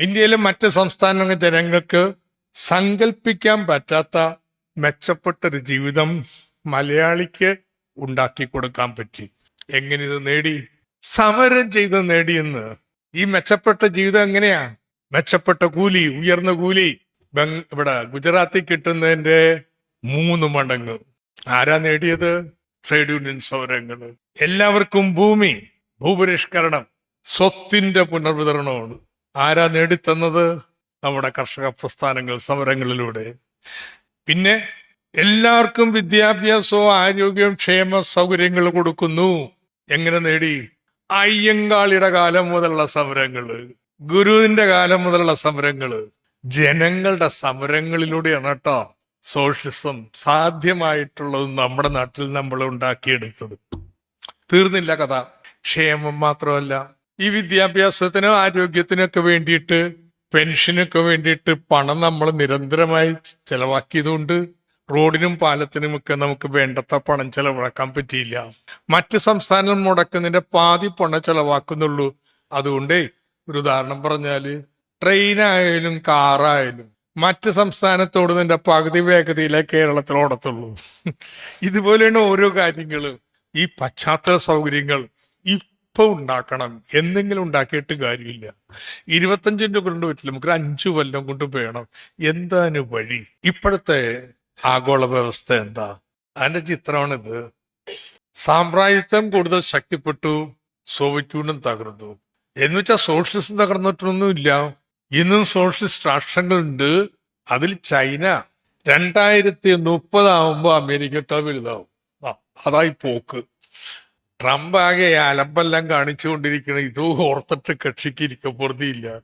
ഇന്ത്യയിലെ മറ്റ് സംസ്ഥാന ജനങ്ങൾക്ക് സങ്കല്പിക്കാൻ പറ്റാത്ത മെച്ചപ്പെട്ടൊരു ജീവിതം മലയാളിക്ക് ഉണ്ടാക്കി കൊടുക്കാൻ പറ്റി. എങ്ങനെ ഇത് നേടി? സമരം ചെയ്ത് നേടിയെന്ന് ഈ മെച്ചപ്പെട്ട ജീവിതം എങ്ങനെയാ? മെച്ചപ്പെട്ട കൂലി ഉയർന്ന കൂലി ബംഗ് ഇവിടെ ഗുജറാത്തിൽ കിട്ടുന്നതിന്റെ മൂന്ന് മടങ്ങ്. ആരാ നേടിയത്? ട്രേഡ് യൂണിയൻ സമരങ്ങൾ. എല്ലാവർക്കും ഭൂമി ഭൂപരിഷ്കരണം സ്വത്തിന്റെ പുനർവിതരണമാണ്. ആരാ നേടിത്തന്നത്? നമ്മുടെ കർഷക പ്രസ്ഥാനങ്ങൾ സമരങ്ങളിലൂടെ. പിന്നെ എല്ലാവർക്കും വിദ്യാഭ്യാസവും ആരോഗ്യവും ക്ഷേമ സൗകര്യങ്ങൾ കൊടുക്കുന്നു. എങ്ങനെ നേടി? അയ്യങ്കാളിയുടെ കാലം മുതലുള്ള സമരങ്ങൾ ഗുരുവിന്റെ കാലം മുതലുള്ള സമരങ്ങൾ. ജനങ്ങളുടെ സമരങ്ങളിലൂടെയാണ് കേട്ടോ സോഷ്യലിസം സാധ്യമായിട്ടുള്ളത് നമ്മുടെ നാട്ടിൽ നമ്മൾ ഉണ്ടാക്കിയെടുത്തത്. തീർന്നില്ല കഥ. ക്ഷേമം മാത്രമല്ല ഈ വിദ്യാഭ്യാസത്തിനും ആരോഗ്യത്തിനൊക്കെ വേണ്ടിയിട്ട് പെൻഷനൊക്കെ വേണ്ടിയിട്ട് പണം നമ്മൾ നിരന്തരമായി ചെലവാക്കിയതുകൊണ്ട് റോഡിനും പാലത്തിനും ഒക്കെ നമുക്ക് വേണ്ടത്ര പണം ചെലവാക്കാൻ പറ്റിയില്ല. മറ്റ് സംസ്ഥാനം മുടക്കുന്നതിന്റെ പാതി പണം ചെലവാക്കുന്നുള്ളൂ. അതുകൊണ്ടേ ഒരു ഉദാഹരണം പറഞ്ഞാൽ ട്രെയിനായാലും കാറായാലും മറ്റ് സംസ്ഥാനത്തോട് നിന്റെ പകുതി വേഗതയിലേ കേരളത്തിൽ ഓടത്തുള്ളൂ. ഇതുപോലെയാണ് ഓരോ കാര്യങ്ങളും. ഈ പശ്ചാത്തല സൗകര്യങ്ങൾ ഇപ്പൊ ഉണ്ടാക്കണം. എന്തെങ്കിലും ഉണ്ടാക്കിയിട്ട് കാര്യമില്ല. ഇരുപത്തഞ്ചിന്റെ കൊണ്ട് പറ്റില്ല നമുക്ക് അഞ്ചു കൊല്ലം കൊണ്ട് വേണം. എന്താണ് വഴി? ഇപ്പോഴത്തെ ആഗോള വ്യവസ്ഥ എന്താ? അതിന്റെ ചിത്രമാണിത്. സാമ്രാജ്യത്വം കൂടുതൽ ശക്തിപ്പെട്ടു സോവിയറ്റ് യൂണിയൻ തകർന്നു. എന്ന് വെച്ചാൽ സോഷ്യലിസം തകർന്നിട്ടൊന്നുമില്ല. ഇന്നും സോഷ്യലിസ്റ്റ് രാഷ്ട്രങ്ങളുണ്ട്. അതിൽ ചൈന രണ്ടായിരത്തി മുപ്പതാവുമ്പോ അമേരിക്കട്ടോ വലുതാവും. അതായി പോക്ക്. ട്രംപ് ആകെ അലമ്പെല്ലാം കാണിച്ചുകൊണ്ടിരിക്കണം ഇതും ഓർത്തിട്ട് കക്ഷിക്ക് ഇരിക്കപ്പെടുത്തിയില്ല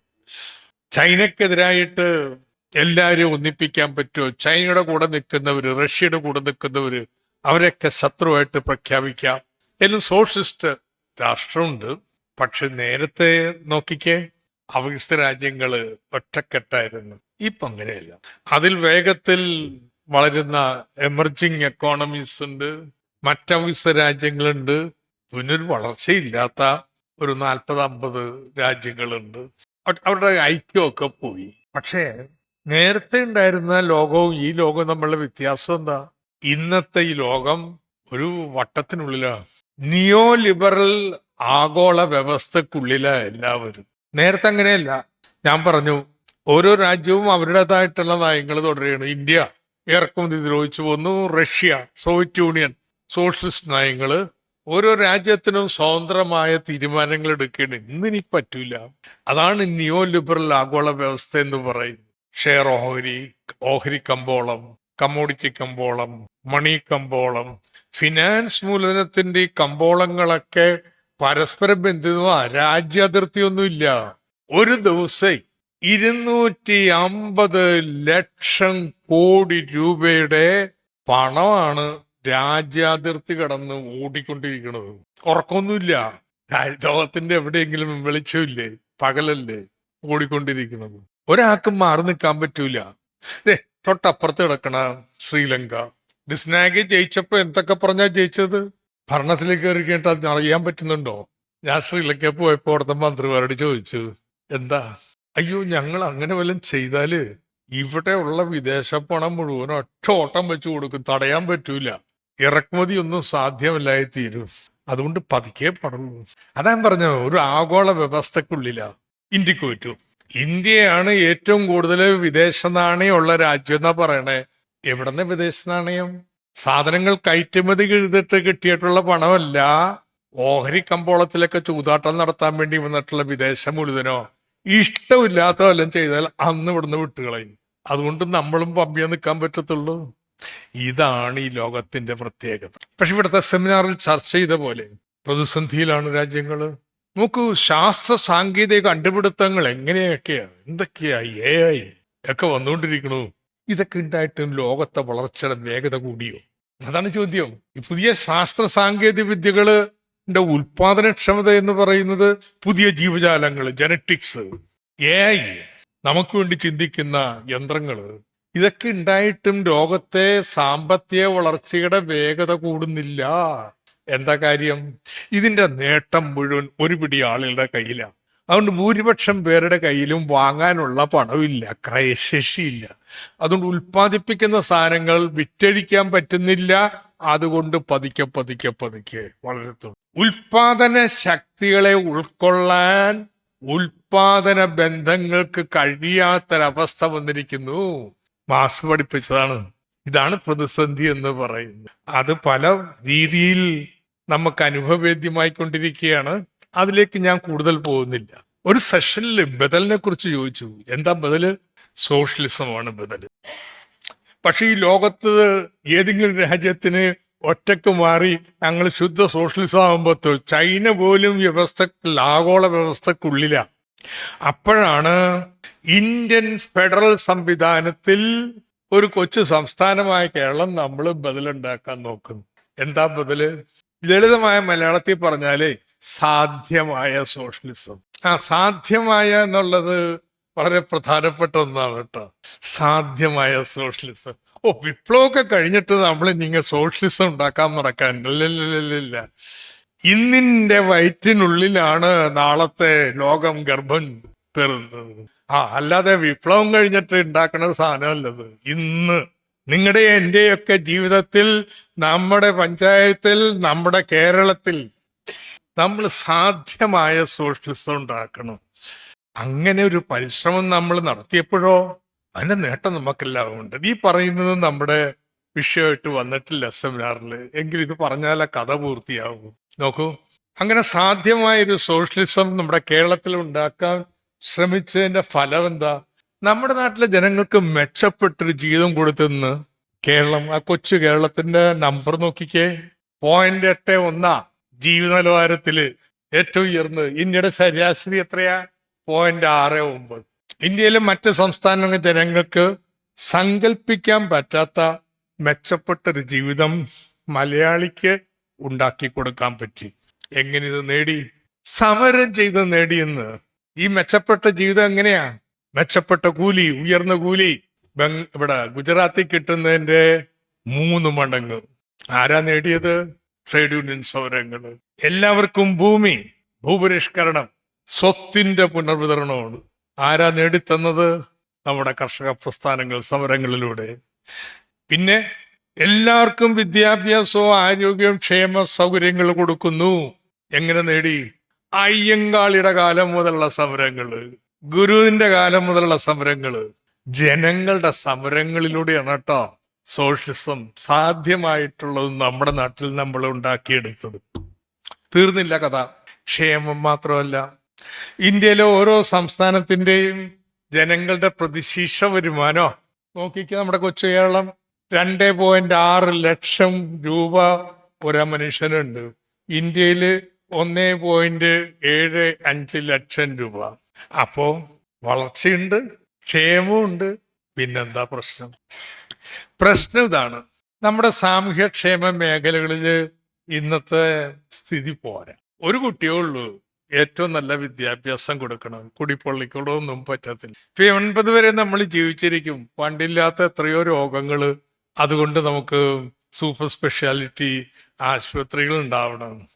ചൈനക്കെതിരായിട്ട് എല്ലാവരും ഒന്നിപ്പിക്കാൻ പറ്റുമോ? ചൈനയുടെ കൂടെ നിൽക്കുന്നവര് റഷ്യയുടെ കൂടെ നിൽക്കുന്നവര് അവരൊക്കെ ശത്രുവായിട്ട് പ്രഖ്യാപിക്കാം. എല്ലാം സോഷ്യലിസ്റ്റ് രാഷ്ട്രമുണ്ട്. പക്ഷെ നേരത്തെ നോക്കിക്കേ അവികസിത രാജ്യങ്ങൾ ഒറ്റക്കെട്ടായിരുന്നു. ഇപ്പൊ അങ്ങനെയല്ല. അതിൽ വേഗത്തിൽ വളരുന്ന എമർജിങ് എക്കോണമീസ് ഉണ്ട്. മറ്റവികസിത രാജ്യങ്ങളുണ്ട്. പിന്നെ ഒരു നാൽപ്പത് അമ്പത് രാജ്യങ്ങളുണ്ട്. അവ- അവരുടെ ഐക്യമൊക്കെ പോയി. പക്ഷേ നേരത്തെ ഉണ്ടായിരുന്ന ലോകവും ഈ ലോകവും തമ്മിലുള്ള വ്യത്യാസം എന്താ? ഇന്നത്തെ ഈ ലോകം ഒരു വട്ടത്തിനുള്ളിലാണ്. നിയോ ലിബറൽ ആഗോള വ്യവസ്ഥക്കുള്ളിലാ എല്ലാവരും. നേരത്തെ അങ്ങനെയല്ല. ഞാൻ പറഞ്ഞു ഓരോ രാജ്യവും അവരുടേതായിട്ടുള്ള നയങ്ങൾ തുടരുകയാണ്. ഇന്ത്യ ഇറക്കുമതി ദ്രോഹിച്ചു പോന്നു. റഷ്യ സോവിയറ്റ് യൂണിയൻ സോഷ്യലിസ്റ്റ് നയങ്ങൾ ഓരോ രാജ്യത്തിനും സ്വതന്ത്രമായ തീരുമാനങ്ങൾ എടുക്കുകയാണ് ഇന്നിനി പറ്റൂല. അതാണ് നിയോ ലിബറൽ ആഗോള വ്യവസ്ഥ എന്ന് പറയുന്നത്. ഷെയർ ഓഹരി ഓഹരി കമ്പോളം കമ്മോഡിറ്റി കമ്പോളം മണി കമ്പോളം ഫിനാൻസ് മൂലധനത്തിന്റെ ഈ കമ്പോളങ്ങളൊക്കെ പരസ്പരം ബന്ധിതമാ. രാജ്യാതിർത്തിയൊന്നുമില്ല ഒരു ദിവസം ഇരുന്നൂറ്റി അമ്പത് ലക്ഷം കോടി രൂപയുടെ പണമാണ് രാജ്യാതിർത്തി കടന്ന് ഓടിക്കൊണ്ടിരിക്കണത്. ഉറക്കമൊന്നുമില്ല ലോകത്തിന്റെ എവിടെയെങ്കിലും വെളിച്ചമില്ലേ? പകലല്ലേ ഓടിക്കൊണ്ടിരിക്കുന്നത് ഒരാൾക്കും മാറി നിൽക്കാൻ പറ്റൂല. തൊട്ടപ്പുറത്ത് കിടക്കണ ശ്രീലങ്ക. ഡിസ്നാഗി ജയിച്ചപ്പോ എന്തൊക്കെ പറഞ്ഞാ ജയിച്ചത്? ഭരണത്തിലേക്ക് കയറി കഴിഞ്ഞിട്ട് അത് അറിയാൻ പറ്റുന്നുണ്ടോ? ഞാൻ ശ്രീലങ്ക പോയപ്പോ അവിടുത്തെ മന്ത്രിമാരോട് ചോദിച്ചു എന്താ? അയ്യോ ഞങ്ങൾ അങ്ങനെ വല്ലതും ചെയ്താൽ ഇവിടെ ഉള്ള വിദേശ പണം മുഴുവൻ ഒറ്റ ഓട്ടം വെച്ചു കൊടുക്കും. തടയാൻ പറ്റൂല. ഇറക്കുമതി ഒന്നും സാധ്യമല്ലായി തീരും. അതുകൊണ്ട് പതുക്കെ പറഞ്ഞു അതാ പറഞ്ഞ ഒരു ആഗോള വ്യവസ്ഥക്കുള്ളില ഇന്ത്യയ്ക്ക് പറ്റും ഇന്ത്യയാണ് ഏറ്റവും കൂടുതൽ വിദേശ നാണയമുള്ള രാജ്യം എന്നാ പറയണേ. എവിടുന്ന വിദേശ നാണയം? സാധനങ്ങൾ കയറ്റുമതി എഴുതിട്ട് കിട്ടിയിട്ടുള്ള പണമല്ല. ഓഹരി കമ്പോളത്തിലൊക്കെ ചൂതാട്ടം നടത്താൻ വേണ്ടി വന്നിട്ടുള്ള വിദേശ മുഴുവനോ? ഇഷ്ടമില്ലാത്ത വല്ലതും ചെയ്താൽ അന്ന് ഇവിടുന്ന് വിട്ടുകളയും. അതുകൊണ്ട് നമ്മളും പമ്പിയെ നിൽക്കാൻ പറ്റത്തുള്ളൂ. ഇതാണ് ഈ ലോകത്തിന്റെ പ്രത്യേകത. പക്ഷെ ഇവിടുത്തെ സെമിനാറിൽ ചർച്ച ചെയ്ത പോലെ പ്രതിസന്ധിയിലാണ് രാജ്യങ്ങൾ. നോക്കൂ ശാസ്ത്ര സാങ്കേതിക കണ്ടുപിടുത്തങ്ങൾ എങ്ങനെയൊക്കെയാ എന്തൊക്കെയാ എ ഐ ഒക്കെ വന്നുകൊണ്ടിരിക്കണു? ഇതൊക്കെ ഉണ്ടായിട്ടും ലോകത്തെ വളർച്ചയുടെ വേഗത കൂടിയോ? അതാണ് ചോദ്യം. ഈ പുതിയ ശാസ്ത്ര സാങ്കേതിക വിദ്യകൾ ഉൽപാദനക്ഷമത എന്ന് പറയുന്നത് പുതിയ ജീവജാലങ്ങൾ ജനറ്റിക്സ് എ ഐ നമുക്ക് വേണ്ടി ചിന്തിക്കുന്ന യന്ത്രങ്ങൾ ഇതൊക്കെ ഉണ്ടായിട്ടും ലോകത്തെ സാമ്പത്തിക വളർച്ചയുടെ വേഗത കൂടുന്നില്ല. എന്താ കാര്യം? ഇതിന്റെ നേട്ടം മുഴുവൻ ഒരു പിടി ആളുകളുടെ കയ്യിലാണ് അതുകൊണ്ട് ഭൂരിപക്ഷം പേരുടെ കയ്യിലും വാങ്ങാനുള്ള പണമില്ല ക്രയശേഷിയില്ല. അതുകൊണ്ട് ഉൽപ്പാദിപ്പിക്കുന്ന സാധനങ്ങൾ വിറ്റഴിക്കാൻ പറ്റുന്നില്ല. അതുകൊണ്ട് പതുക്കെ പതുക്കെ പതുക്കെ വളരത്തുള്ളൂ. ഉൽപാദന ശക്തികളെ ഉൾക്കൊള്ളാൻ ഉൽപാദന ബന്ധങ്ങൾക്ക് കഴിയാത്തൊരവസ്ഥ വന്നിരിക്കുന്നു. മാസ് പഠിപ്പിച്ചതാണ്. ഇതാണ് പ്രതിസന്ധി എന്ന് പറയുന്നത്. അത് പല രീതിയിൽ നമുക്ക് അനുഭവവേദ്യമായി കൊണ്ടിരിക്കുകയാണ് അതിലേക്ക് ഞാൻ കൂടുതൽ പോകുന്നില്ല. ഒരു സെഷനിൽ ബദലിനെ കുറിച്ച് ചോദിച്ചു. എന്താ ബദൽ? സോഷ്യലിസമാണ് ബദൽ. പക്ഷെ ഈ ലോകത്ത് ഏതെങ്കിലും രാജ്യത്തിന് ഒറ്റയ്ക്ക് മാറി ഞങ്ങൾ ശുദ്ധ സോഷ്യലിസം ആകുമ്പോൾ ചൈന പോലും വ്യവസ്ഥ ആഗോള വ്യവസ്ഥക്കുള്ളിലാ. അപ്പോഴാണ് ഇന്ത്യൻ ഫെഡറൽ സംവിധാനത്തിൽ ഒരു കൊച്ചു സംസ്ഥാനമായ കേരളം നമ്മൾ ബദലുണ്ടാക്കാൻ നോക്കുന്നു. എന്താ ബദൽ? ലളിതമായ മലയാളത്തിൽ പറഞ്ഞാലേ സാധ്യമായ സോഷ്യലിസം. ആ സാധ്യമായ എന്നുള്ളത് വളരെ പ്രധാനപ്പെട്ട ഒന്നാണ് കേട്ടോ. സാധ്യമായ സോഷ്യലിസം. ഓ വിപ്ലവമൊക്കെ കഴിഞ്ഞിട്ട് നമ്മൾ നിങ്ങൾ സോഷ്യലിസം ഉണ്ടാക്കാൻ മറക്കാൻ. ഇല്ല. ഇന്നിന്റെ വയറ്റിനുള്ളിലാണ് നാളത്തെ ലോകം ഗർഭം പെറുന്നത്. ആ അല്ലാതെ വിപ്ലവം കഴിഞ്ഞിട്ട് ഉണ്ടാക്കുന്ന ഒരു സാധനമല്ലത്. ഇന്ന് നിങ്ങളുടെ എന്റെയൊക്കെ ജീവിതത്തിൽ നമ്മുടെ പഞ്ചായത്തിൽ നമ്മുടെ കേരളത്തിൽ നമ്മൾ സാധ്യമായ സോഷ്യലിസം ഉണ്ടാക്കണം. അങ്ങനെ ഒരു പരിശ്രമം നമ്മൾ നടത്തിയപ്പോഴോ അതിന്റെ നേട്ടം നമുക്കെല്ലാം ഉണ്ട്. ഈ പറയുന്നത് നമ്മുടെ വിഷയമായിട്ട് വന്നിട്ടില്ല സെമിനാറിൽ എങ്കിൽ ഇത് പറഞ്ഞാൽ കഥ പൂർത്തിയാകും നോക്കൂ അങ്ങനെ സാധ്യമായ ഒരു സോഷ്യലിസം നമ്മുടെ കേരളത്തിൽ ഉണ്ടാക്കാൻ ശ്രമിച്ചതിന്റെ ഫലം എന്താ നമ്മുടെ നാട്ടിലെ ജനങ്ങൾക്ക് മെച്ചപ്പെട്ടൊരു ജീവിതം കൊടുത്തെന്ന് കേരളം ആ കൊച്ചു കേരളത്തിന്റെ നമ്പർ നോക്കിക്കേ. പോയിന്റ് എട്ട് ഒന്നാ ജീവിത നിലവാരത്തിൽ ഏറ്റവും ഉയർന്നത്. ഇന്ത്യയുടെ ശരാശരി എത്രയാ? പോയിന്റ് ആറ് ഒമ്പത്. ഇന്ത്യയിലെ മറ്റ് സംസ്ഥാന ജനങ്ങൾക്ക് സങ്കല്പിക്കാൻ പറ്റാത്ത മെച്ചപ്പെട്ടൊരു ജീവിതം മലയാളിക്ക് ഉണ്ടാക്കി കൊടുക്കാൻ പറ്റി. എങ്ങനെ ഇത് നേടി? സമരം ചെയ്ത് നേടിയെന്ന്. ഈ മെച്ചപ്പെട്ട ജീവിതം എങ്ങനെയാ? മെച്ചപ്പെട്ട കൂലി ഉയർന്ന കൂലി. ഇവിടെ ഗുജറാത്തിൽ കിട്ടുന്നതിന്റെ മൂന്ന് മടങ്ങ്. ആരാ നേടിയത്? ട്രേഡ് യൂണിയൻ സമരങ്ങൾ എല്ലാവർക്കും ഭൂമി ഭൂപരിഷ്കരണം സ്വത്തിന്റെ പുനർവിതരണമാണ്. ആരാ നേടിത്തന്നത്? നമ്മുടെ കർഷക പ്രസ്ഥാനങ്ങൾ സമരങ്ങളിലൂടെ. പിന്നെ എല്ലാവർക്കും വിദ്യാഭ്യാസവും ആരോഗ്യവും ക്ഷേമ സൗകര്യങ്ങൾ കൊടുക്കുന്നു. എങ്ങനെ നേടി? അയ്യങ്കാളിയുടെ കാലം മുതലുള്ള സമരങ്ങൾ ഗുരുവിന്റെ കാലം മുതലുള്ള സമരങ്ങൾ ജനങ്ങളുടെ സമരങ്ങളിലൂടെയാണ് കേട്ടോ സോഷ്യലിസം സാധ്യമായിട്ടുള്ളത് നമ്മുടെ നാട്ടിൽ നമ്മൾ ഉണ്ടാക്കിയെടുത്തത്. തീർന്നില്ല കഥ. ക്ഷേമം മാത്രമല്ല ഇന്ത്യയിലെ ഓരോ സംസ്ഥാനത്തിന്റെയും ജനങ്ങളുടെ പ്രതിശീർഷ വരുമാനോ? നോക്കിക്ക നമ്മുടെ കൊച്ചു കേരളം. രണ്ട് പോയിന്റ് ആറ് ലക്ഷം രൂപ ഒരു മനുഷ്യനുണ്ട്. ഇന്ത്യയിൽ ഒന്ന് പോയിന്റ് ഏഴ് അഞ്ച് ലക്ഷം രൂപ. അപ്പോ വളർച്ചയുണ്ട് ക്ഷേമമുണ്ട് പിന്നെന്താ പ്രശ്നം? പ്രശ്നം ഇതാണ്. നമ്മുടെ സാമൂഹ്യക്ഷേമ മേഖലകളിൽ ഇന്നത്തെ സ്ഥിതി പോരാ. ഒരു കുട്ടിയേ ഉള്ളൂ. ഏറ്റവും നല്ല വിദ്യാഭ്യാസം കൊടുക്കണം. കുടിപ്പള്ളിക്കൂടൊന്നും പറ്റത്തില്ല. ഇപ്പൊ ഒൻപത് വരെ നമ്മൾ ജീവിച്ചിരിക്കും. പണ്ടില്ലാത്ത എത്രയോ രോഗങ്ങൾ അതുകൊണ്ട് നമുക്ക് സൂപ്പർ സ്പെഷ്യാലിറ്റി ആശുപത്രികൾ ഉണ്ടാവണം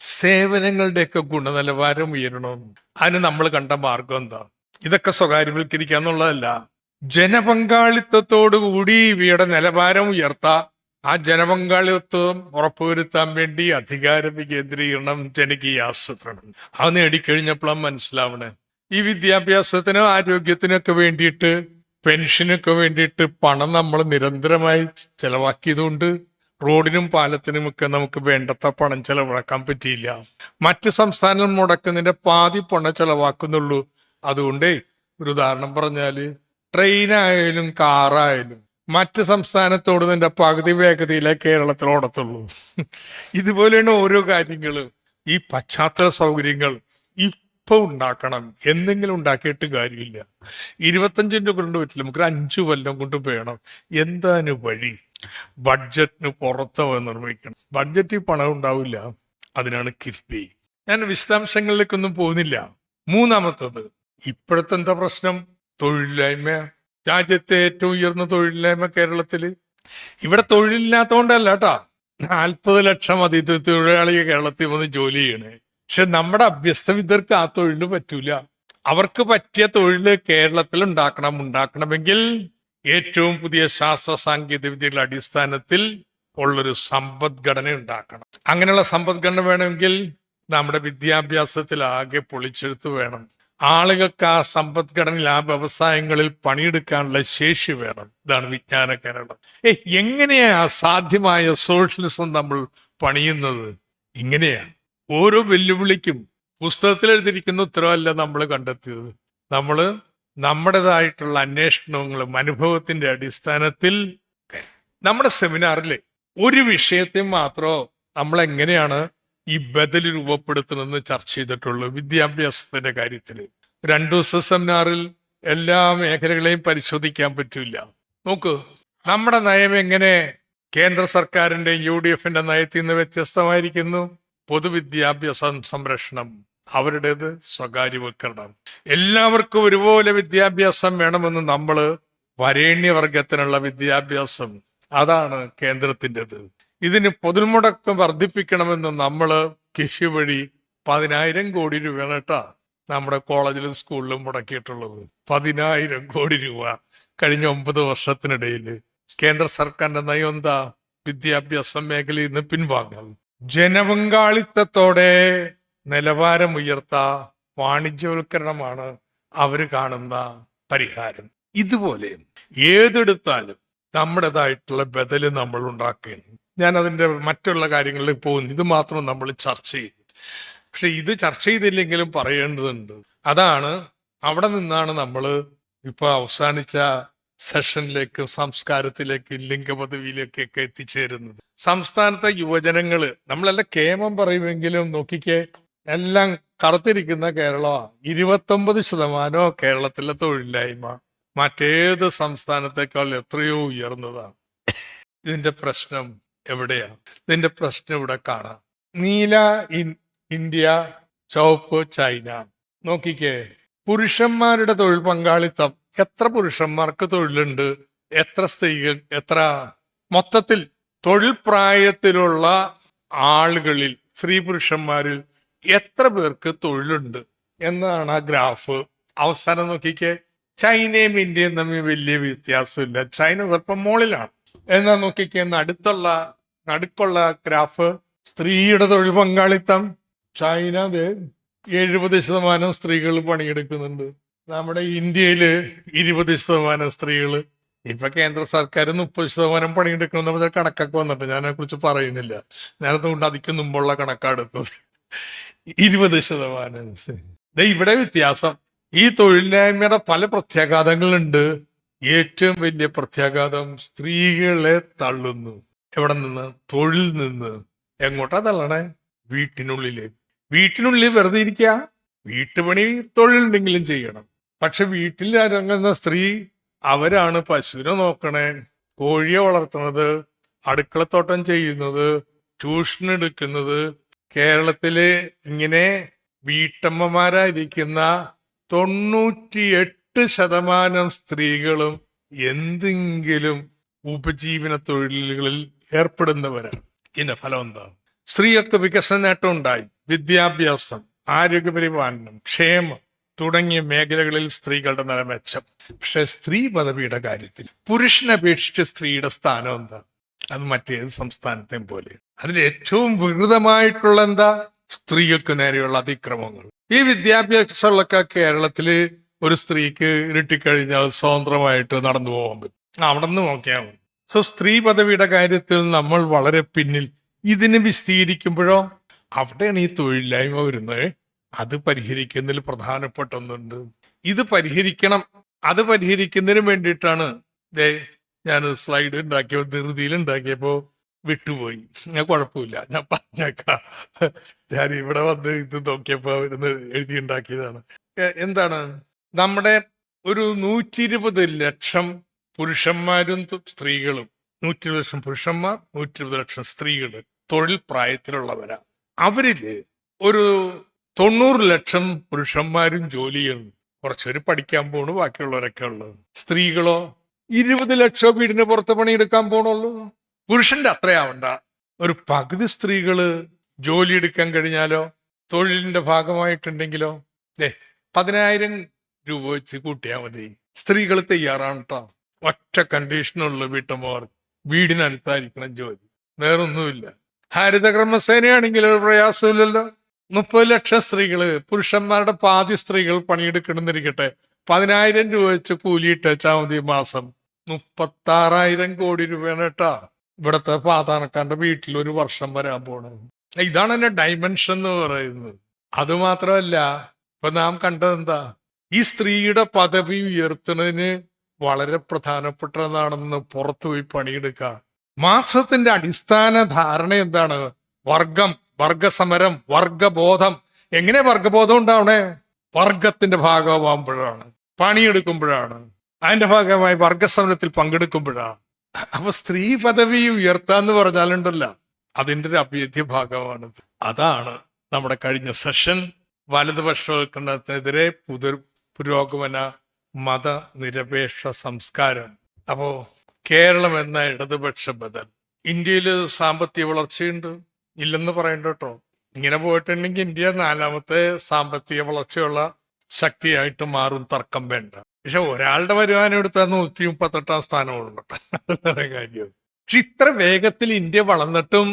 സേവനങ്ങളുടെയൊക്കെ ഗുണനിലവാരം ഉയരണം. അതിന് നമ്മൾ കണ്ട മാർഗം എന്താ? ഇതൊക്കെ സ്വകാര്യവൽക്കരിക്കുക എന്നുള്ളതല്ല ജനപങ്കാളിത്തത്തോടു കൂടി ഇവയുടെ നിലവാരം ഉയർത്താ. ആ ജനപങ്കാളിത്തം ഉറപ്പുവരുത്താൻ വേണ്ടി അധികാര വികേന്ദ്രീകരണം ജനകീയ ആസൂത്രണം. അത് നേടിക്കഴിഞ്ഞപ്പോഴാണ് മനസ്സിലാവണേ. ഈ വിദ്യാഭ്യാസത്തിനും ആരോഗ്യത്തിനൊക്കെ വേണ്ടിയിട്ട് പെൻഷനൊക്കെ വേണ്ടിയിട്ട് പണം നമ്മൾ നിരന്തരമായി ചെലവാക്കിയതുകൊണ്ട് റോഡിനും പാലത്തിനും ഒക്കെ നമുക്ക് വേണ്ടത്ര പണം ചെലവാക്കാൻ പറ്റിയില്ല. മറ്റ് സംസ്ഥാനം മുടക്കുന്നതിന്റെ പാതി പണം ചെലവാക്കുന്നുള്ളൂ. അതുകൊണ്ടേ ഒരു ഉദാഹരണം പറഞ്ഞാൽ ട്രെയിനായാലും കാറായാലും മറ്റ് സംസ്ഥാനത്തോട് നിന്റെ പകുതി വേഗതയിലേ കേരളത്തിൽ ഓടത്തുള്ളൂ. ഇതുപോലെയാണ് ഓരോ കാര്യങ്ങളും. ഈ പശ്ചാത്തല സൗകര്യങ്ങൾ ഇപ്പൊ ഉണ്ടാക്കണം. എന്തെങ്കിലും ഉണ്ടാക്കിയിട്ട് കാര്യമില്ല. ഇരുപത്തഞ്ചിന്റെ കൊണ്ട് പറ്റില്ല നമുക്ക് അഞ്ചു കൊല്ലം കൊണ്ട് വേണം. എന്താണ് വഴി? ബഡ്ജറ്റിന് പുറത്ത് നിർമ്മിക്കണം. ബഡ്ജറ്റിൽ പണം ഉണ്ടാവില്ല. അതിനാണ് കിഫ്ബി. ഞാൻ വിശദാംശങ്ങളിലേക്കൊന്നും പോകുന്നില്ല. മൂന്നാമത്തത് ഇപ്പോഴത്തെ എന്താ പ്രശ്നം? തൊഴിലില്ലായ്മ. രാജ്യത്തെ ഏറ്റവും ഉയർന്ന തൊഴിലില്ലായ്മ കേരളത്തിൽ ഇവിടെ തൊഴിലില്ലാത്തോണ്ടല്ല കേട്ടാ. നാൽപ്പത് ലക്ഷം അതിഥി തൊഴിലാളികൾ കേരളത്തിൽ വന്ന് ജോലി ചെയ്യണേ. പക്ഷെ നമ്മുടെ അഭ്യസ്തവിദ്യർക്ക് ആ തൊഴിൽ പറ്റൂല. അവർക്ക് പറ്റിയ തൊഴിൽ കേരളത്തിൽ ഉണ്ടാക്കണം ഉണ്ടാക്കണമെങ്കിൽ ഏറ്റവും പുതിയ ശാസ്ത്ര സാങ്കേതിക വിദ്യകളുടെ അടിസ്ഥാനത്തിൽ ഉള്ളൊരു സമ്പദ്ഘടന ഉണ്ടാക്കണം. അങ്ങനെയുള്ള സമ്പദ്ഘടന വേണമെങ്കിൽ നമ്മുടെ വിദ്യാഭ്യാസത്തിൽ ആകെ പൊളിച്ചെഴുത്ത് വേണം. ആളുകൾക്ക് ആ സമ്പദ്ഘടനയിൽ ആ വ്യവസായങ്ങളിൽ പണിയെടുക്കാനുള്ള ശേഷി വേണം. ഇതാണ് വിജ്ഞാന കേരളം. ഏ എങ്ങനെയാ സാധ്യമായ സോഷ്യലിസം നമ്മൾ പണിയുന്നത്? ഇങ്ങനെയാ. ഓരോ വെല്ലുവിളിക്കും പുസ്തകത്തിൽ എഴുതിയിരിക്കുന്ന ഉത്തരവല്ല നമ്മൾ കണ്ടെത്തിയത്. നമ്മൾ നമ്മുടേതായിട്ടുള്ള അന്വേഷണങ്ങളും അനുഭവത്തിന്റെ അടിസ്ഥാനത്തിൽ നമ്മുടെ സെമിനാറിൽ ഒരു വിഷയത്തെ മാത്രമോ നമ്മൾ എങ്ങനെയാണ് ഈ ബദൽ രൂപപ്പെടുത്തണമെന്ന് ചർച്ച ചെയ്തിട്ടുള്ളൂ വിദ്യാഭ്യാസത്തിന്റെ കാര്യത്തിൽ രണ്ടു ദിവസ സെമിനാറിൽ എല്ലാ മേഖലകളെയും പരിശോധിക്കാൻ പറ്റില്ല. നോക്ക് നമ്മുടെ നയം എങ്ങനെ കേന്ദ്ര സർക്കാരിന്റെ യു ഡി എഫിന്റെ നയത്തിൽ നിന്ന് വ്യത്യസ്തമായിരിക്കുന്നു? പൊതുവിദ്യാഭ്യാസ സംരക്ഷണം അവരുടേത് സ്വകാര്യവൽക്കരണം. എല്ലാവർക്കും ഒരുപോലെ വിദ്യാഭ്യാസം വേണമെന്ന് നമ്മൾ വരേണ്യവർഗത്തിനുള്ള വിദ്യാഭ്യാസം അതാണ് കേന്ദ്രത്തിന്റെത്. ഇതിന് പൊതുമുടക്കം വർദ്ധിപ്പിക്കണമെന്ന് നമ്മൾ കൃഷി വഴി പതിനായിരം കോടി രൂപയാണ് കേട്ടാ നമ്മുടെ കോളേജിലും സ്കൂളിലും മുടക്കിയിട്ടുള്ളത്. പതിനായിരം കോടി രൂപ കഴിഞ്ഞ ഒമ്പത് വർഷത്തിനിടയിൽ കേന്ദ്ര സർക്കാരിന്റെ നയം എന്താ? വിദ്യാഭ്യാസ മേഖലയിൽ നിന്ന് പിൻവാങ്ങൽ. ജനപങ്കാളിത്തത്തോടെ നിലവാരമുയർത്ത വാണിജ്യവൽക്കരണമാണ് അവർ കാണുന്ന പരിഹാരം. ഇതുപോലെ ഏതെടുത്താലും നമ്മുടേതായിട്ടുള്ള ബദൽ നമ്മൾ ഉണ്ടാക്കുകയാണ്. ഞാൻ അതിന്റെ മറ്റുള്ള കാര്യങ്ങളിൽ പോകുന്നു. ഇത് മാത്രം നമ്മൾ ചർച്ച ചെയ്യും. പക്ഷെ ഇത് ചർച്ച ചെയ്തില്ലെങ്കിലും പറയേണ്ടതുണ്ട്. അതാണ് അവിടെ നിന്നാണ് നമ്മൾ ഇപ്പൊ അവസാനിച്ച സെഷനിലേക്ക് സംസ്കാരത്തിലേക്ക് ലിംഗപദവിയിലേക്കൊക്കെ എത്തിച്ചേരുന്നത്. സംസ്ഥാനത്തെ യുവജനങ്ങൾ നമ്മളെല്ലാം കേമം പറയുമെങ്കിലും നോക്കിക്കേ എല്ലാം കറുത്തിരിക്കുന്ന കേരളമാണ് ഇരുപത്തൊമ്പത് ശതമാനോ കേരളത്തിലെ തൊഴിലില്ലായ്മ. മറ്റേത് സംസ്ഥാനത്തെക്കാൾ എത്രയോ ഉയർന്നതാണ്. ഇതിന്റെ പ്രശ്നം എവിടെയാ? ഇതിന്റെ പ്രശ്നം ഇവിടെ കാണാം. നീല ഇൻ- ഇന്ത്യ ചുവപ്പ് ചൈന. നോക്കിക്കേ പുരുഷന്മാരുടെ തൊഴിൽ പങ്കാളിത്തം എത്ര പുരുഷന്മാർക്ക് തൊഴിലുണ്ട്? എത്ര സ്ത്രീകൾ എത്ര? മൊത്തത്തിൽ തൊഴിൽ പ്രായത്തിലുള്ള ആളുകളിൽ സ്ത്രീ പുരുഷന്മാരിൽ എത്ര പേർക്ക് തൊഴിലുണ്ട് എന്നാണ് ആ ഗ്രാഫ്. അവസാനം നോക്കിക്കേ. ചൈനയും ഇന്ത്യയും തമ്മിൽ വലിയ വ്യത്യാസമില്ല. ചൈന സ്വല്പം മുകളിലാണ് എന്നാൽ നോക്കിക്കേ അടുത്തുള്ള നടുക്കുള്ള ഗ്രാഫ്. സ്ത്രീയുടെ തൊഴിൽ പങ്കാളിത്തം. ചൈന എഴുപത് ശതമാനം സ്ത്രീകൾ പണിയെടുക്കുന്നുണ്ട്. നമ്മുടെ ഇന്ത്യയിൽ ഇരുപത് ശതമാനം സ്ത്രീകൾ ഇപ്പൊ കേന്ദ്ര സർക്കാർ മുപ്പത് ശതമാനം പണിയെടുക്കണം പറഞ്ഞ കണക്കൊക്കെ വന്നിട്ട് ഞാൻ അതിനെക്കുറിച്ച് പറയുന്നില്ല. ഞാനതുകൊണ്ട് അതിക്ക് മുമ്പുള്ള കണക്കാടുത്തത് ഇരുപത് ശതമാനം ഇവിടെ വ്യത്യാസം. ഈ തൊഴിലില്ലായ്മയുടെ പല പ്രത്യാഘാതങ്ങളുണ്ട്. ഏറ്റവും വലിയ പ്രത്യാഘാതം സ്ത്രീകളെ തള്ളുന്നു. എവിടെ നിന്ന്? തൊഴിൽ നിന്ന്. എങ്ങോട്ടാ തള്ളണേ? വീട്ടിനുള്ളിൽ വീട്ടിനുള്ളിൽ വെറുതെ ഇരിക്കുക വീട്ടുപണി തൊഴിലുണ്ടെങ്കിലും ചെയ്യണം. പക്ഷെ വീട്ടിൽ ഇറങ്ങുന്ന സ്ത്രീ അവരാണ് പശുവിനെ നോക്കണേ. കോഴിയെ വളർത്തുന്നത് അടുക്കളത്തോട്ടം ചെയ്യുന്നത് ട്യൂഷൻ എടുക്കുന്നത്. കേരളത്തിൽ ഇങ്ങനെ വീട്ടമ്മമാരായിരിക്കുന്ന തൊണ്ണൂറ്റിയെട്ട് ശതമാനം സ്ത്രീകളും എന്തെങ്കിലും ഉപജീവന തൊഴിലുകളിൽ ഏർപ്പെടുന്നവരാണ്. ഇതിന്റെ ഫലം എന്താ? സ്ത്രീകൾക്ക് വികസന നേട്ടം ഉണ്ടായി. വിദ്യാഭ്യാസം ആരോഗ്യപരിപാലനം ക്ഷേമം തുടങ്ങിയ മേഖലകളിൽ സ്ത്രീകളുടെ നില മെച്ചം പക്ഷെ സ്ത്രീ പദവിയുടെ കാര്യത്തിൽ പുരുഷനെ അപേക്ഷിച്ച് സ്ത്രീയുടെ സ്ഥാനം എന്താ? അത് മറ്റേത് സംസ്ഥാനത്തെയും പോലെ. അതിൽ ഏറ്റവും വികൃതമായിട്ടുള്ള എന്താ? സ്ത്രീകൾക്ക് നേരെയുള്ള അതിക്രമങ്ങൾ. ഈ വിദ്യാഭ്യാസമുള്ളൊക്കെ കേരളത്തിൽ ഒരു സ്ത്രീക്ക് ഇരുട്ടിക്കഴിഞ്ഞാൽ സ്വതന്ത്രമായിട്ട് നടന്നു പോകാൻ പറ്റും. അവിടെ നിന്ന് നോക്കിയാൽ മതി. സോ സ്ത്രീ പദവിയുടെ കാര്യത്തിൽ നമ്മൾ വളരെ പിന്നിൽ. ഇതിന് വിശദീകരിക്കുമ്പോഴോ? അവിടെയാണ് ഈ തൊഴിലില്ലായ്മ വരുന്നത്. അത് പരിഹരിക്കുന്നതിൽ പ്രധാനപ്പെട്ട ഒന്നുണ്ട്. ഇത് പരിഹരിക്കണം അത് പരിഹരിക്കുന്നതിന് വേണ്ടിയിട്ടാണ് ഞാൻ സ്ലൈഡ് ഉണ്ടാക്കിയപ്പോ ധൃതിയിൽ ഉണ്ടാക്കിയപ്പോ വിട്ടുപോയി. ഞാൻ കുഴപ്പമില്ല. ഞാൻ പറഞ്ഞേക്കാം. ഞാൻ ഇവിടെ വന്ന് ഇത് നോക്കിയപ്പോ ഇരുന്ന് എഴുതി ഉണ്ടാക്കിയതാണ്. എന്താണ്? നമ്മുടെ ഒരു നൂറ്റി ഇരുപത് ലക്ഷം പുരുഷന്മാരും സ്ത്രീകളും. നൂറ്റി ഇരുപത് ലക്ഷം പുരുഷന്മാർ നൂറ്റി ഇരുപത് ലക്ഷം സ്ത്രീകൾ തൊഴിൽ പ്രായത്തിലുള്ളവരാ. അവരിൽ ഒരു തൊണ്ണൂറ് ലക്ഷം പുരുഷന്മാരും ജോലി ചെയ്യുന്നു പഠിക്കാൻ പോണു ബാക്കിയുള്ളവരൊക്കെ ഉള്ളത്. സ്ത്രീകളോ ഇരുപത് ലക്ഷം വീടിന് പുറത്ത് പണിയെടുക്കാൻ പോണുള്ളൂ. പുരുഷന്റെ അത്രയാവണ്ട ഒരു പകുതി സ്ത്രീകൾ ജോലി എടുക്കാൻ കഴിഞ്ഞാലോ തൊഴിലിന്റെ ഭാഗമായിട്ടുണ്ടെങ്കിലോ ദേ പതിനായിരം രൂപ വെച്ച് കൂട്ടിയാൽ മതി. സ്ത്രീകൾ തയ്യാറാണ് കേട്ടോ ഒറ്റ കണ്ടീഷനുള്ള വീട്ടമ്മമാർ വീടിനടുത്തായിരിക്കണം ജോലി. വേറൊന്നുമില്ല. ഹരിതകർമ്മസേനയാണെങ്കിൽ ഒരു പ്രയാസമില്ലല്ലോ മുപ്പത് ലക്ഷം സ്ത്രീകൾ പുരുഷന്മാരുടെ പാതി സ്ത്രീകൾ പണിയെടുക്കണമെന്നിരിക്കട്ടെ. പതിനായിരം രൂപ വെച്ച് കൂലി വെച്ചാൽ മതി മാസം. മുപ്പത്താറായിരം കോടി രൂപയാണ് കേട്ടാ. ഇവിടത്തെ പാതാണക്കാരന്റെ വീട്ടിൽ ഒരു വർഷം വരാൻ പോണത്. ഇതാണ് എന്റെ ഡൈമെൻഷൻ എന്ന് പറയുന്നത്. അത് മാത്രമല്ല ഇപ്പൊ നാം കണ്ടത് എന്താ? ഈ സ്ത്രീയുടെ പദവി ഉയർത്തുന്നതിന് വളരെ പ്രധാനപ്പെട്ടതാണെന്ന് പുറത്തുപോയി പണിയെടുക്കുക. മാസത്തിന്റെ അടിസ്ഥാന ധാരണ എന്താണ്? വർഗം. വർഗസമരം വർഗബോധം. എങ്ങനെ വർഗബോധം ഉണ്ടാവണേ? വർഗത്തിന്റെ ഭാഗമാകുമ്പോഴാണ് പണിയെടുക്കുമ്പോഴാണ്. അതിന്റെ ഭാഗമായി വർഗസമരത്തിൽ പങ്കെടുക്കുമ്പോഴാണ്. അപ്പൊ സ്ത്രീ പദവി ഉയർത്താന്ന് പറഞ്ഞാലുണ്ടല്ലോ അതിന്റെ ഒരു അഭേദ്യ ഭാഗമാണ് അതാണ് നമ്മുടെ കഴിഞ്ഞ സെഷൻ വലതുപക്ഷവൽക്കരണത്തിനെതിരെ പുതിർ പുരോഗമന മതനിരപേക്ഷ സംസ്കാരം. അപ്പോ കേരളം എന്ന ഇടതുപക്ഷ ബദൽ. ഇന്ത്യയിൽ സാമ്പത്തിക വളർച്ചയുണ്ട്. ഇല്ലെന്ന് പറയണ്ട കേട്ടോ. ഇങ്ങനെ പോയിട്ടുണ്ടെങ്കിൽ ഇന്ത്യ നാലാമത്തെ സാമ്പത്തിക വളർച്ചയുള്ള ശക്തിയായിട്ട് മാറും തർക്കം വേണ്ട. പക്ഷെ ഒരാളുടെ വരുമാനം എടുത്താൽ നൂറ്റി മുപ്പത്തെട്ടാം സ്ഥാനമുള്ളൂ അത് വേറെ കാര്യം. പക്ഷെ ഇത്ര വേഗത്തിൽ ഇന്ത്യ വളർന്നിട്ടും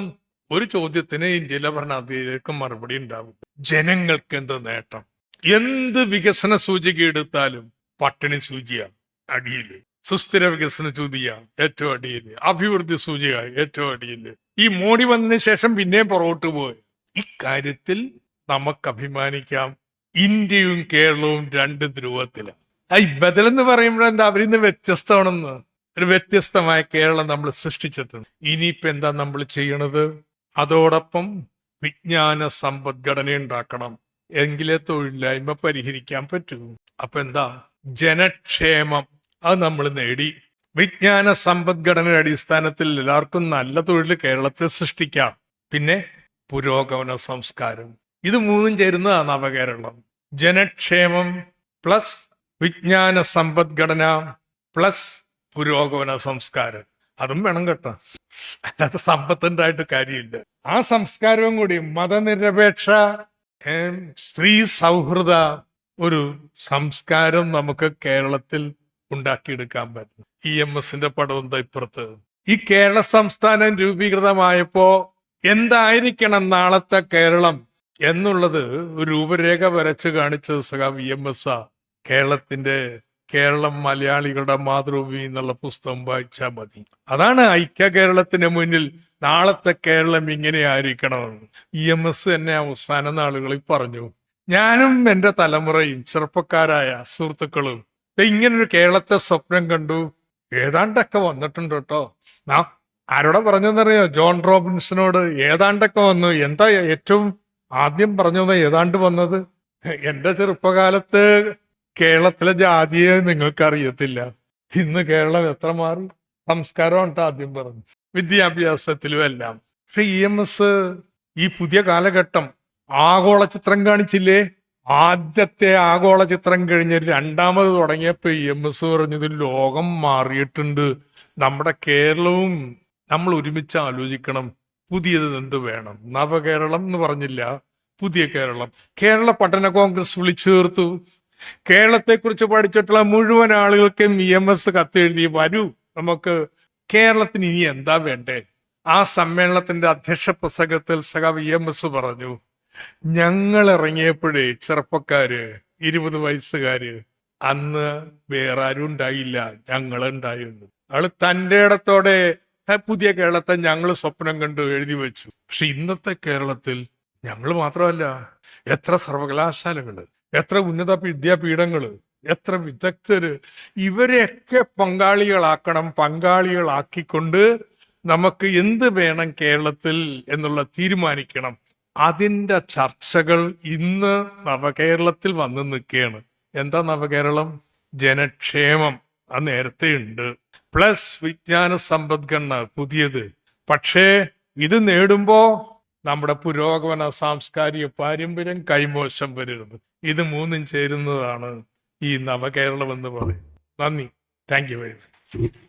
ഒരു ചോദ്യത്തിന് ഇന്ത്യയിലെ ഭരണാധികാരികൾക്ക് മറുപടി ഉണ്ടാവും ജനങ്ങൾക്ക് എന്ത് നേട്ടം? എന്ത് വികസന സൂചിക എടുത്താലും പട്ടിണി സൂചിയാണ് അടിയിൽ. സുസ്ഥിര വികസന ചുതിയ ഏറ്റവും അടിയിൽ. അഭിവൃദ്ധി സൂചിക ഏറ്റവും അടിയിൽ. ഈ മോഡി വന്നതിന് ശേഷം പിന്നെയും പുറകോട്ട് പോയി. ഇക്കാര്യത്തിൽ നമുക്ക് അഭിമാനിക്കാം. ഇന്ത്യയും കേരളവും രണ്ട് ധ്രുവത്തിലാണ് ഈ എന്ന് പറയുമ്പോൾ എന്താ? അവരിന്ന് വ്യത്യസ്തമാണെന്ന്. ഒരു വ്യത്യസ്തമായ കേരളം നമ്മൾ സൃഷ്ടിച്ചിട്ടുണ്ട്. ഇനിയിപ്പോ എന്താ നമ്മൾ ചെയ്യണത്? അതോടൊപ്പം വിജ്ഞാന സമ്പദ്ഘടന ഉണ്ടാക്കണം. എങ്കിലേ തൊഴിലില്ലായ്മ പരിഹരിക്കാൻ പറ്റൂ. അപ്പൊ എന്താ? ജനക്ഷേമം. അത് നമ്മൾ നേടി. വിജ്ഞാന സമ്പദ്ഘടനയുടെ അടിസ്ഥാനത്തിൽ എല്ലാവർക്കും നല്ല തൊഴിൽ കേരളത്തിൽ സൃഷ്ടിക്കാം. പിന്നെ പുരോഗമന സംസ്കാരം. ഇത് മൂന്നും ചേരുന്നതാണ് നവകേരളം. ജനക്ഷേമം പ്ലസ് വിജ്ഞാന സമ്പദ്ഘടന പ്ലസ് പുരോഗമന സംസ്കാരം. അതും വേണം കേട്ടോ. അല്ലാതെ സമ്പത്തുണ്ടായിട്ട് കാര്യമില്ല. ആ സംസ്കാരവും കൂടി മതനിരപേക്ഷ സ്ത്രീ സൗഹൃദ ഒരു സംസ്കാരം നമുക്ക് കേരളത്തിൽ ഉണ്ടാക്കിയെടുക്കാൻ പറ്റും. ഇ എം എസിന്റെ പടം എന്താ ഇപ്പുറത്ത്? ഈ കേരള സംസ്ഥാനം രൂപീകൃതമായപ്പോ എന്തായിരിക്കണം നാളത്തെ കേരളം എന്നുള്ളത് ഒരു രൂപരേഖ വരച്ച് കാണിച്ചത് സഖാവ് ഇ എം എസ് ആ. കേരളത്തിന്റെ കേരളം മലയാളികളുടെ മാതൃഭൂമി എന്നുള്ള പുസ്തകം വായിച്ചാൽ മതി. അതാണ് ഐക്യ കേരളത്തിന് മുന്നിൽ നാളത്തെ കേരളം ഇങ്ങനെ ആയിരിക്കണമെന്ന് ഇ എം എസ് തന്നെ അവസാന നാളുകളിൽ പറഞ്ഞു. ഞാനും എന്റെ തലമുറയും ചെറുപ്പക്കാരായ സുഹൃത്തുക്കളും ഇങ്ങനൊരു കേരളത്തെ സ്വപ്നം കണ്ടു. ഏതാണ്ടൊക്കെ വന്നിട്ടുണ്ട് കേട്ടോ. നാ ആരോടെ പറഞ്ഞെന്നറിയോ ജോൺ റോബിൻസിനോട് ഏതാണ്ടൊക്കെ വന്നു. എന്താ ഏറ്റവും ആദ്യം പറഞ്ഞു ഏതാണ്ട് വന്നത്? എന്റെ ചെറുപ്പകാലത്ത് കേരളത്തിലെ ജാതിയെ നിങ്ങൾക്ക് അറിയത്തില്ല ഇന്ന് കേരളം എത്ര മാറി? സംസ്കാരം ആദ്യം പറഞ്ഞു വിദ്യാഭ്യാസത്തിലും എല്ലാം. പക്ഷെ ഇ എം എസ് ഈ പുതിയ കാലഘട്ടം ആഗോള ചിത്രം കാണിച്ചില്ലേ? ആദ്യത്തെ ആഗോള ചിത്രം കഴിഞ്ഞ് രണ്ടാമത് തുടങ്ങിയപ്പോ ഇ എം എസ് പറഞ്ഞത് ലോകം മാറിയിട്ടുണ്ട്. നമ്മുടെ കേരളവും നമ്മൾ ഒരുമിച്ച് ആലോചിക്കണം. പുതിയത് എന്ത് വേണം? നവകേരളം എന്ന് പറഞ്ഞില്ല. പുതിയ കേരളം. കേരള പഠന കോൺഗ്രസ് വിളിച്ചു ചേർത്തു കേരളത്തെക്കുറിച്ച് പഠിച്ചിട്ടുള്ള മുഴുവൻ ആളുകൾക്കും ഇ എം എസ് കത്തെഴുതി വരൂ. നമുക്ക് കേരളത്തിന് ഇനി എന്താ വേണ്ടേ? ആ സമ്മേളനത്തിന്റെ അധ്യക്ഷ പ്രസംഗത്തിൽ സഖാവ് ഇ എം എസ് പറഞ്ഞു. ഞങ്ങൾ ഇറങ്ങിയപ്പോഴേ ചെറുപ്പക്കാര് ഇരുപത് വയസ്സുകാര് അന്ന് വേറെ ആരും ഉണ്ടായില്ല ഞങ്ങൾ ഉണ്ടായിരുന്നു. അയാൾ തന്റെ ഇടത്തോടെ പുതിയ കേരളത്തെ ഞങ്ങൾ സ്വപ്നം കണ്ടു എഴുതി വെച്ചു. പക്ഷെ ഇന്നത്തെ കേരളത്തിൽ ഞങ്ങൾ മാത്രമല്ല എത്ര സർവകലാശാലകൾ എത്ര ഉന്നത വിദ്യാപീഠങ്ങൾ എത്ര വിദഗ്ധര് ഇവരെയൊക്കെ പങ്കാളികളാക്കണം പങ്കാളികളാക്കിക്കൊണ്ട് നമുക്ക് എന്ത് വേണം കേരളത്തിൽ എന്നുള്ള തീരുമാനിക്കണം. അതിന്റെ ചർച്ചകൾ ഇന്ന് നവകേരളത്തിൽ വന്ന് നിൽക്കുകയാണ്. എന്താ നവകേരളം? ജനക്ഷേമം. അത് നേരത്തെ ഉണ്ട് പ്ലസ് വിജ്ഞാന സമ്പദ്ഘടന പുതിയത്. പക്ഷേ ഇത് നേടുമ്പോ നമ്മുടെ പുരോഗമന സാംസ്കാരിക പാരമ്പര്യം കൈമോശം വരരുത്. ഇത് മൂന്നും ചേരുന്നതാണ് ഈ നവകേരളം എന്ന് പറയും. നന്ദി. Thank you very much.